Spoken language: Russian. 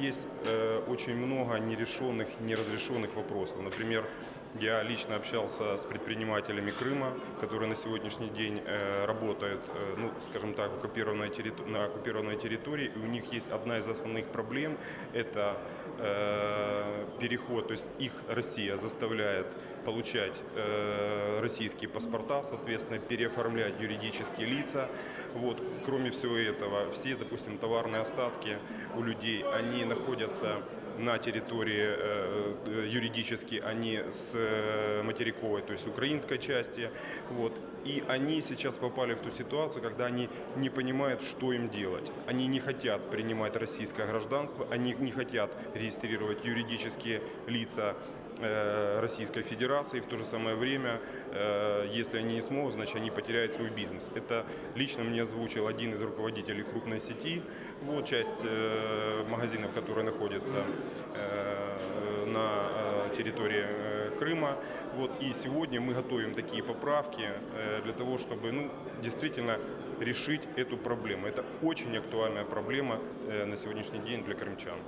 есть э, очень много нерешенных, неразрешенных вопросов. Например, я лично общался с предпринимателями Крыма, которые на сегодняшний день э, работают, э, ну, скажем так, оккупированной на оккупированной территории. И у них есть одна из основных проблем – это э, переход, то есть их Россия заставляет получать э, российские паспорта, соответственно, переоформлять юридические лица. Вот. Кроме всего этого, все, допустим, товарные остатки у людей, они находятся на территории э, э, юридически, они с э, материковой, то есть украинской части. Вот. И они сейчас попали в ту ситуацию, когда они не понимают, что им делать. Они не хотят принимать российское гражданство, они не хотят регистрировать юридические лица Российской Федерации. В то же самое время, э, если они не смогут, значит они потеряют свой бизнес. Это лично мне озвучил один из руководителей крупной сети. Вот часть э, магазинов, которые находятся э, на э, территории э, Крыма. Вот. И сегодня мы готовим такие поправки э, для того, чтобы ну, действительно решить эту проблему. Это очень актуальная проблема э, на сегодняшний день для крымчан.